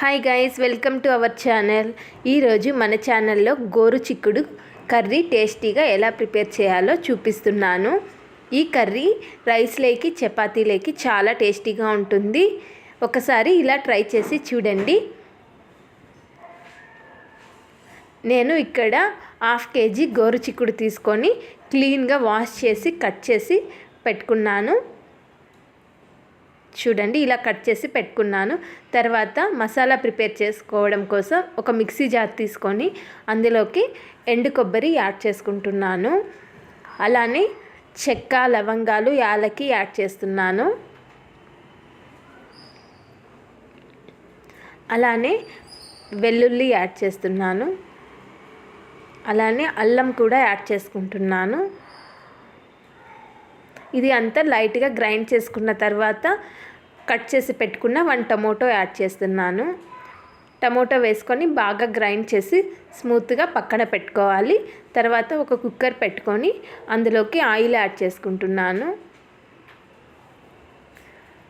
Hi guys welcome to our channel ఈరోజు మన ఛానల్లో గోరు చిక్కుడు కర్రీ టేస్టీగా ఎలా ప్రిపేర్ చేయాలో చూపిస్తున్నాను. ఈ కర్రీ రైస్లోకి చపాతీలోకి చాలా టేస్టీగా ఉంటుంది. ఒకసారి ఇలా ట్రై చేసి చూడండి. నేను ఇక్కడ హాఫ్ కేజీ గోరు చిక్కుడు తీసుకొని క్లీన్గా వాష్ చేసి కట్ చేసి పెట్టుకున్నాను. చూడండి ఇలా కట్ చేసి పెట్టుకున్నాను. తర్వాత మసాలా ప్రిపేర్ చేసుకోవడం కోసం ఒక మిక్సీ జార్ తీసుకొని అందులోకి ఎండు కొబ్బరి యాడ్ చేసుకుంటున్నాను. అలానే చెక్క లవంగాలు యాలకి యాడ్ చేస్తున్నాను. అలానే వెల్లుల్లి యాడ్ చేస్తున్నాను. అలానే అల్లం కూడా యాడ్ చేసుకుంటున్నాను. ఇది అంతా లైట్గా గ్రైండ్ చేసుకున్న తర్వాత కట్ చేసి పెట్టుకున్న వన్ టమోటో యాడ్ చేస్తున్నాను. టమోటో వేసుకొని బాగా గ్రైండ్ చేసి స్మూత్గా పక్కన పెట్టుకోవాలి. తర్వాత ఒక కుక్కర్ పెట్టుకొని అందులోకి ఆయిల్ యాడ్ చేసుకుంటున్నాను.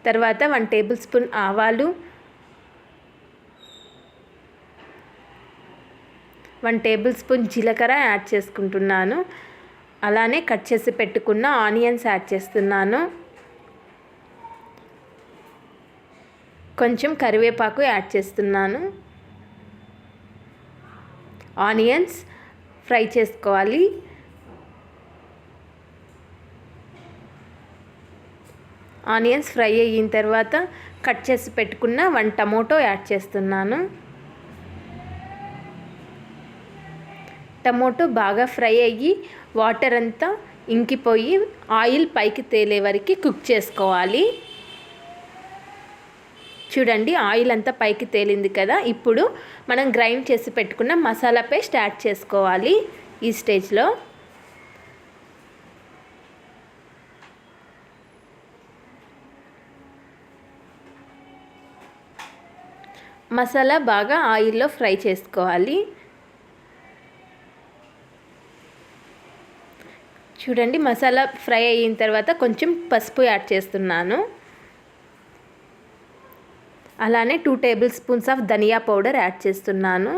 తర్వాత వన్ టేబుల్ స్పూన్ ఆవాలు వన్ టేబుల్ స్పూన్ జీలకర్ర యాడ్ చేసుకుంటున్నాను. అలానే కట్ చేసి పెట్టుకున్న ఆనియన్స్ యాడ్ చేస్తున్నాను. కొంచెం కరివేపాకు యాడ్ చేస్తున్నాను. ఆనియన్స్ ఫ్రై చేసుకోవాలి. ఆనియన్స్ ఫ్రై అయిన తర్వాత కట్ చేసి పెట్టుకున్న వన్ టమోటో యాడ్ చేస్తున్నాను. టమోటో బాగా ఫ్రై అయ్యి వాటర్ అంతా ఇంకిపోయి ఆయిల్ పైకి తేలే వరకు కుక్ చేసుకోవాలి. చూడండి ఆయిల్ అంతా పైకి తేలింది కదా. ఇప్పుడు మనం గ్రైండ్ చేసి పెట్టుకున్న మసాలా పేస్ట్ యాడ్ చేసుకోవాలి ఈ స్టేజ్లో. మసాలా బాగా ఆయిల్లో ఫ్రై చేసుకోవాలి. చూడండి మసాలా ఫ్రై అయిన తర్వాత కొంచెం పసుపు యాడ్ చేస్తున్నాను. అలానే two tablespoons of dhania powder add చేస్తున్నాను.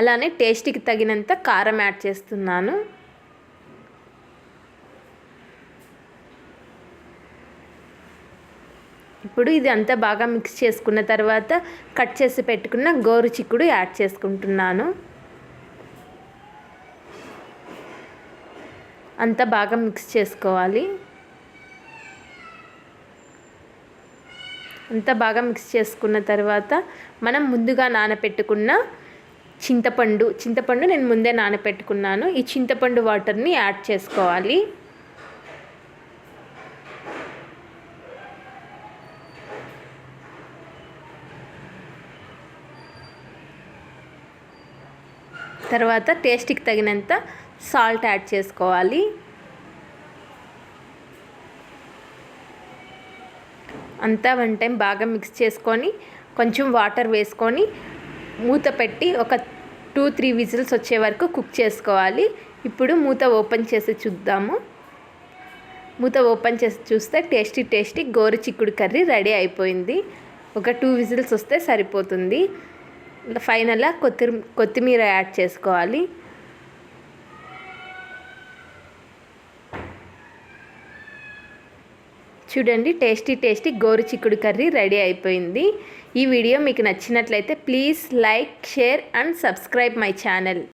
అలానే టేస్ట్కి తగినంత కారం యాడ్ చేస్తున్నాను. ఇప్పుడు ఇది అంతా బాగా మిక్స్ చేసుకున్న తర్వాత కట్ చేసి పెట్టుకున్న గోరు చిక్కుడు యాడ్ చేసుకుంటున్నాను. అంతా బాగా మిక్స్ చేసుకోవాలి. అంతా బాగా మిక్స్ చేసుకున్న తర్వాత మనం ముందుగా నానపెట్టుకున్న చింతపండు చింతపండు నేను ముందే నానపెట్టుకున్నాను. ఈ చింతపండు వాటర్ని యాడ్ చేసుకోవాలి. తర్వాత టేస్ట్కి తగినంత సాల్ట్ యాడ్ చేసుకోవాలి. అంతా వన్ టైం బాగా మిక్స్ చేసుకొని కొంచెం వాటర్ వేసుకొని మూత పెట్టి ఒక టూ త్రీ విజిల్స్ వచ్చే వరకు కుక్ చేసుకోవాలి. ఇప్పుడు మూత ఓపెన్ చేసి చూద్దాము. మూత ఓపెన్ చేసి చూస్తే టేస్టీ టేస్టీ గోరు చిక్కుడు కర్రీ రెడీ అయిపోయింది. ఒక టూ విజిల్స్ వస్తే సరిపోతుంది. ఫైనల్గా కొత్తిమీర కొత్తిమీర యాడ్ చేసుకోవాలి. చూడండి టేస్టీ టేస్టీ గోరు చిక్కుడు కర్రీ రెడీ అయిపోయింది. ఈ వీడియో మీకు నచ్చినట్లయితే please like share and subscribe my channel.